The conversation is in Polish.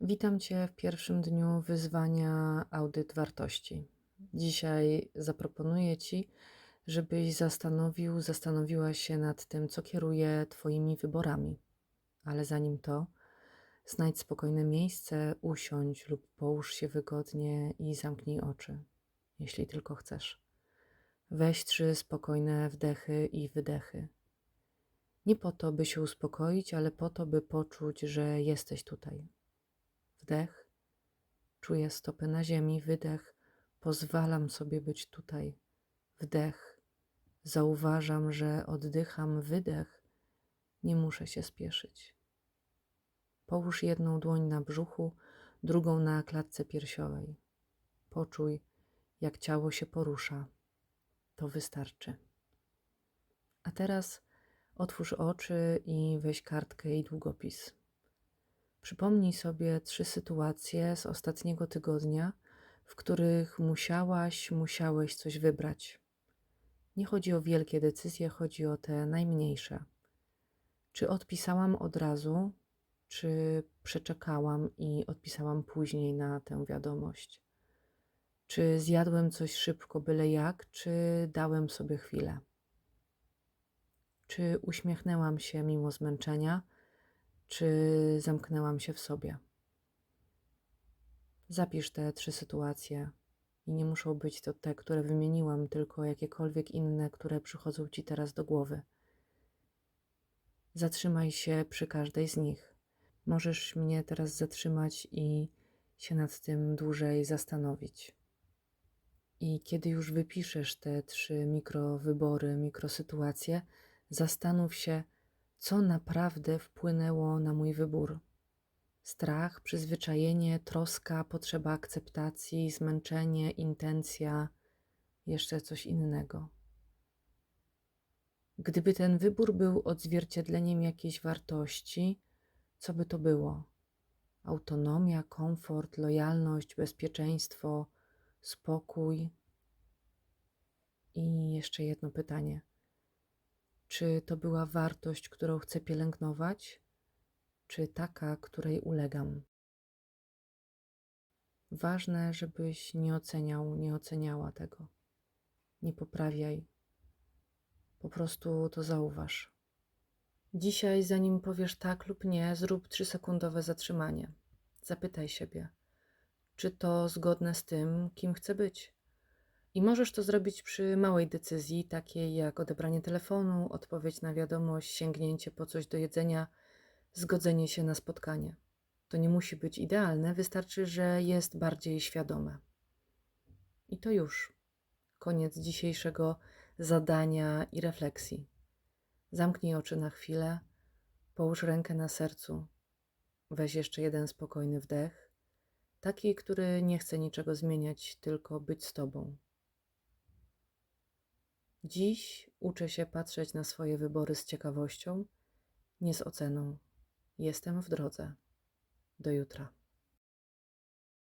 Witam Cię w pierwszym dniu wyzwania Audyt Wartości. Dzisiaj zaproponuję Ci, żebyś zastanowił, zastanowiła się nad tym, co kieruje Twoimi wyborami. Ale zanim to, znajdź spokojne miejsce, usiądź lub połóż się wygodnie i zamknij oczy, jeśli tylko chcesz. Weź trzy spokojne wdechy i wydechy. Nie po to, by się uspokoić, ale po to, by poczuć, że jesteś tutaj. Wdech, czuję stopy na ziemi, wydech, pozwalam sobie być tutaj. Wdech, zauważam, że oddycham, wydech, nie muszę się spieszyć. Połóż jedną dłoń na brzuchu, drugą na klatce piersiowej. Poczuj, jak ciało się porusza. To wystarczy. A teraz otwórz oczy i weź kartkę i długopis. Przypomnij sobie trzy sytuacje z ostatniego tygodnia, w których musiałaś, musiałeś coś wybrać. Nie chodzi o wielkie decyzje, chodzi o te najmniejsze. Czy odpisałam od razu, czy przeczekałam i odpisałam później na tę wiadomość? Czy zjadłem coś szybko, byle jak, czy dałem sobie chwilę? Czy uśmiechnęłam się mimo zmęczenia? Czy zamknęłam się w sobie. Zapisz te trzy sytuacje i nie muszą być to te, które wymieniłam, tylko jakiekolwiek inne, które przychodzą ci teraz do głowy. Zatrzymaj się przy każdej z nich. Możesz mnie teraz zatrzymać i się nad tym dłużej zastanowić. I kiedy już wypiszesz te trzy mikrowybory, mikrosytuacje, zastanów się, co naprawdę wpłynęło na mój wybór. Strach, przyzwyczajenie, troska, potrzeba akceptacji, zmęczenie, intencja, jeszcze coś innego. Gdyby ten wybór był odzwierciedleniem jakiejś wartości, co by to było? Autonomia, komfort, lojalność, bezpieczeństwo, spokój. I jeszcze jedno pytanie. Czy to była wartość, którą chcę pielęgnować, czy taka, której ulegam? Ważne, żebyś nie oceniał, nie oceniała tego. Nie poprawiaj. Po prostu to zauważ. Dzisiaj, zanim powiesz tak lub nie, zrób trzysekundowe zatrzymanie. Zapytaj siebie, czy to zgodne z tym, kim chcę być. I możesz to zrobić przy małej decyzji, takiej jak odebranie telefonu, odpowiedź na wiadomość, sięgnięcie po coś do jedzenia, zgodzenie się na spotkanie. To nie musi być idealne, wystarczy, że jest bardziej świadome. I to już. Koniec dzisiejszego zadania i refleksji. Zamknij oczy na chwilę, połóż rękę na sercu, weź jeszcze jeden spokojny wdech, taki, który nie chce niczego zmieniać, tylko być z Tobą. Dziś uczę się patrzeć na swoje wybory z ciekawością, nie z oceną. Jestem w drodze. Do jutra.